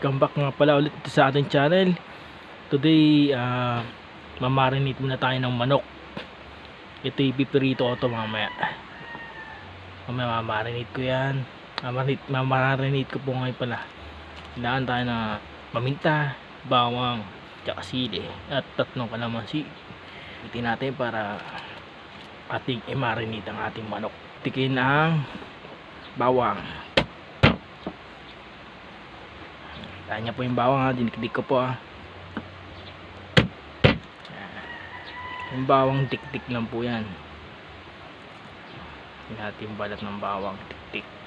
Welcome back nga pala ulit sa ating channel. Today, uh, mamarinate muna tayo ng manok. Ito yung pipirito ko to mamaya. Mamaya mamarinate ko yan. Mamarinate, mamarinate ko po ngayon pala. Kailangan tayo na paminta, bawang, tsaka sili. At tatlong kalamansi. Itin natin para ating i-marinate ang ating manok. Tikin ang bawang. Kaya niya po yung bawang ha, dinikdik ko po ha. Yung bawang tik-tik lang po yan. Hindi natin balat ng bawang tik-tik.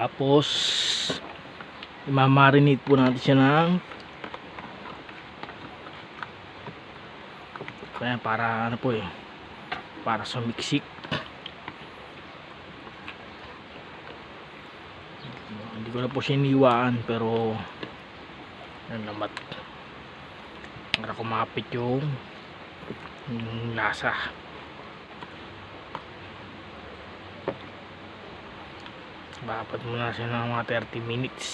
Tapos, imamarinate po natin siya ng Kaya para ano po eh para sumiksik hindi ko na po siya iniwaan pero ano naman para kumapit yung yung lasa Dapat muna siya ng mga 30 minutes.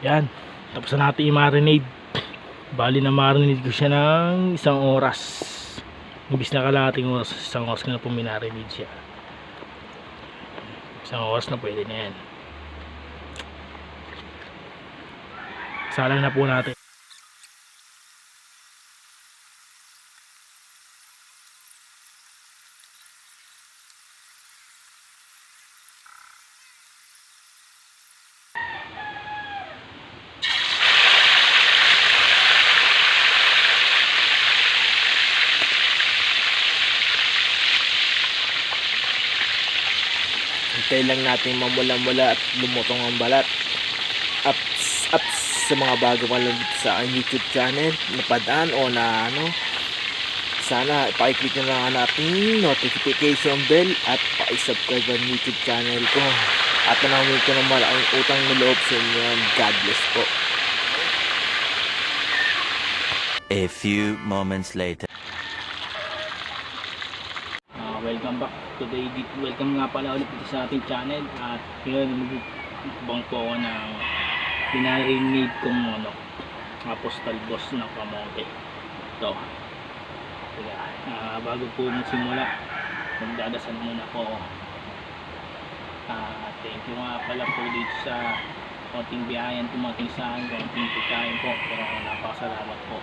Yan. Tapos na natin i-marinate. Bali na marinate ko siya ng isang oras. Ibis na kalating oras. Isang oras ko na po minarinate siya. Isang oras na pwede na yan. Salang na po natin. Lang natin mamula-mula at lumutong ang balat. Ups, ups sa mga bago dito sa YouTube channel. Napadaan o na ano. Sana pakiclick nyo lang ang ating notification bell at pakisubscribe ang YouTube channel ko. At nanawin ko naman ang utang na loob sa inyo. God bless po. A few moments later. Ah, welcome back today dito. Welcome nga pala ulit dito sa ating channel at ngayon magbubang po ako ng pinarinade kong ano, apostal boss ng kamote. Ito. Kaya, ah, bago po magsimula, magdadasal muna po. Ah, thank you nga pala po dito sa konting biyayan tumating sa akin, konting pagkain po. Pero napakasalamat po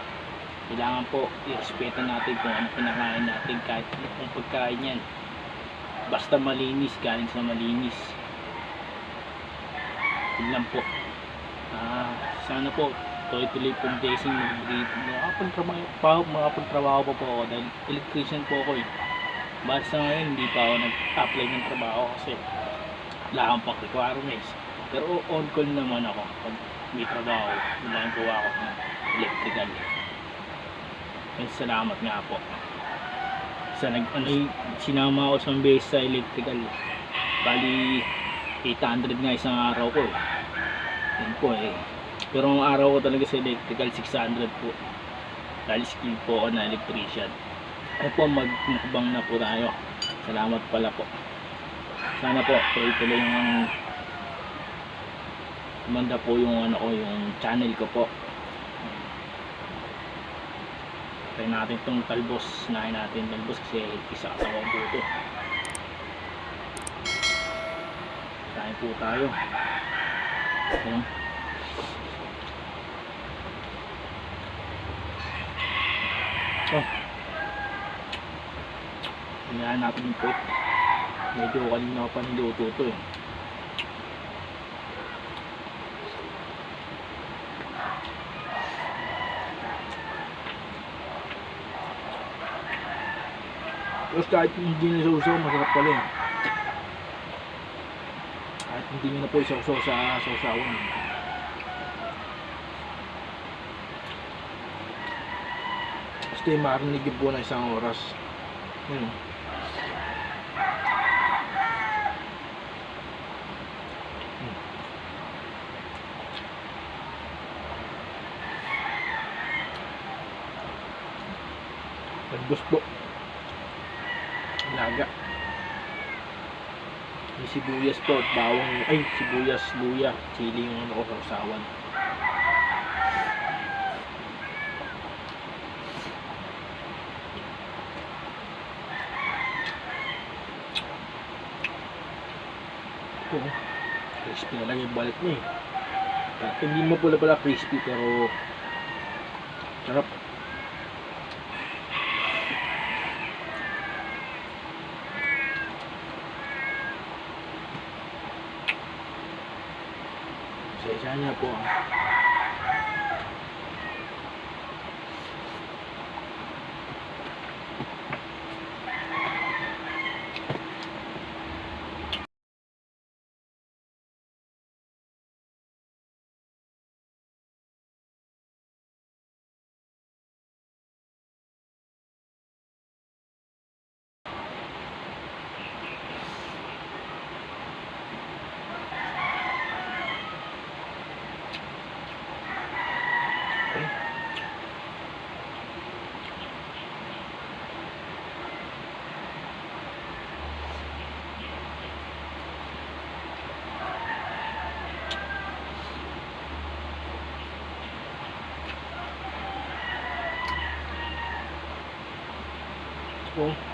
kailangan po i-respeto natin kung ano pinakain natin kahit kung pagkain yan basta malinis galing sa malinis. Yun lang po. Ah, sana po tuloy-tuloy pong blessing makapagtrabaho pa po ako dahil electrician po ako eh. Basta ngayon hindi pa ako nag-apply ng trabaho kasi wala akong pang requirements. Pero on call naman ako pag may trabaho. Po ako ng electrical. Ay, salamat nga po. Sa nag ano, sinama ako sa base sa electrical. Bali 800 nga isang araw ko. Yun po eh. Pero ang araw ko talaga sa electrical 600 po. Dahil skill po ako na electrician. Ano po magmukbang na po tayo. Salamat pala po. Sana po tuloy-tuloy yung manda po yung ano ko yung channel ko po. Try natin itong talbos. Sinahin natin talbos kasi isa katawang po ito. Kain po tayo. Ayan. Oh. Hinaan natin yung pot. Medyo kanina pa niluto to eh. Tapos kahit hindi na sausaw, masarap pala eh. Kahit hindi nyo na po isausaw sa sausawan. Basta yung marinig yun po na isang oras. Yun. Talbos po. Laga. May sibuyas at bawang. Ay, sibuyas, luya. Chili yung ano ko sa usawan. Ito, crispy na lang yung balat niya eh. Hindi mo pala pala crispy pero sarap. Sa niya po ah.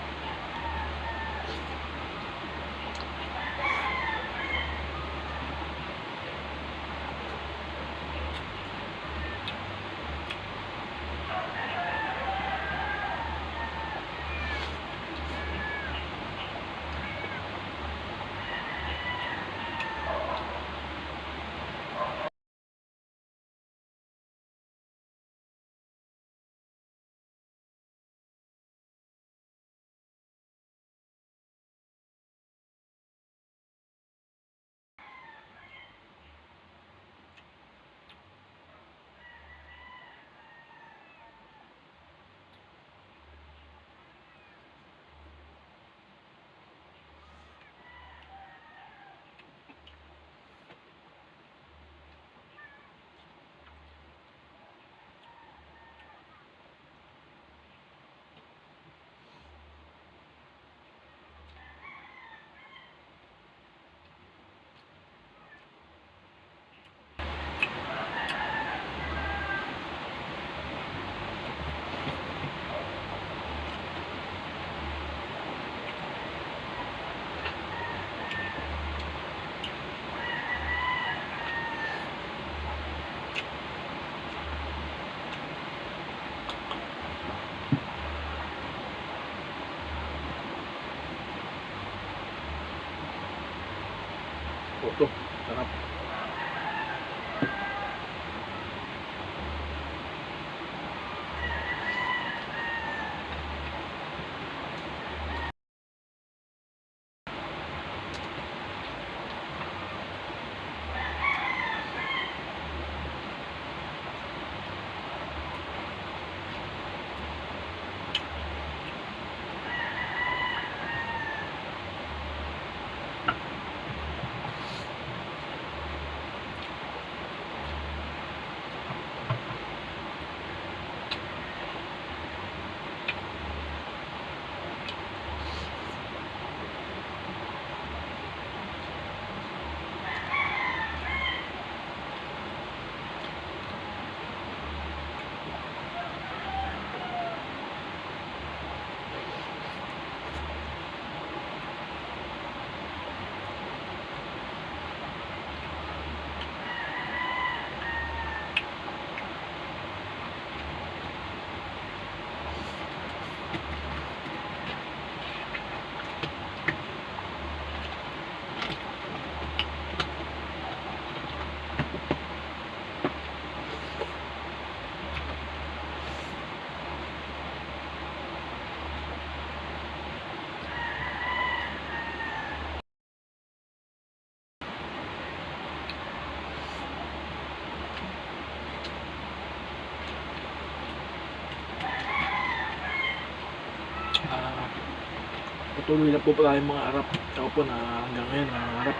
Patuloy na po pala yung mga harap. Ako po na hanggang ngayon nangangarap.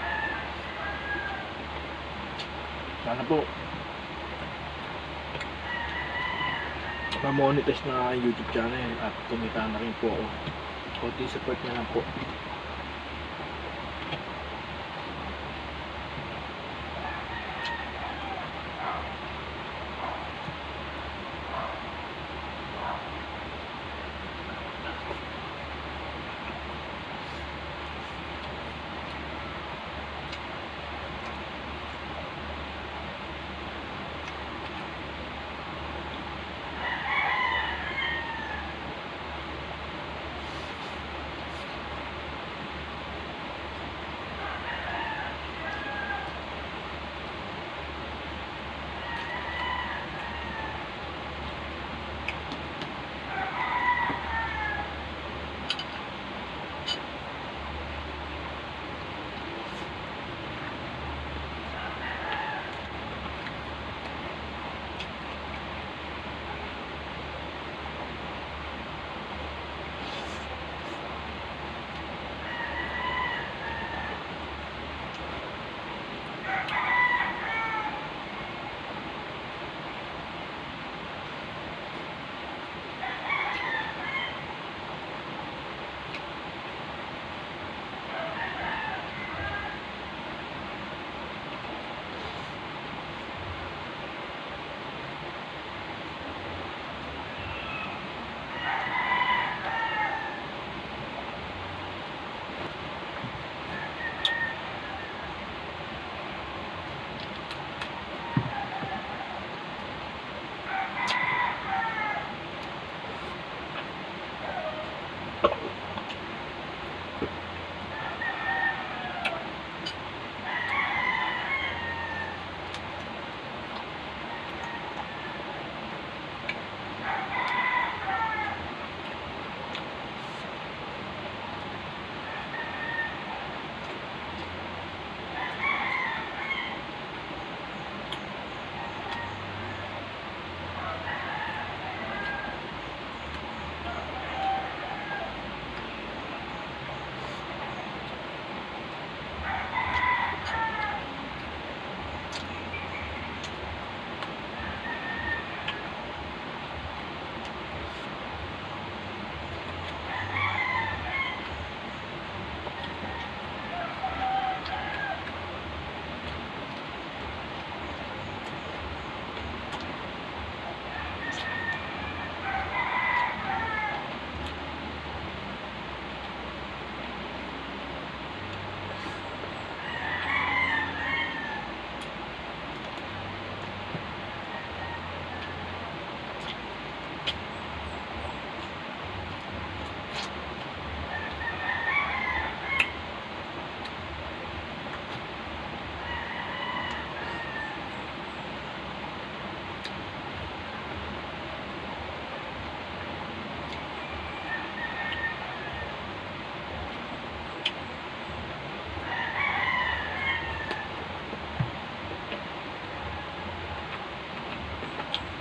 Sana po ma-monetize na YouTube channel at kumita na rin po ako. Konti support na lang po.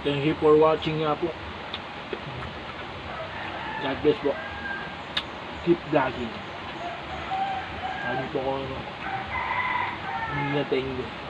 Thank you for watching nga po. God bless po. Keep vlogging. Ano po ko ano. Hindi na thank you.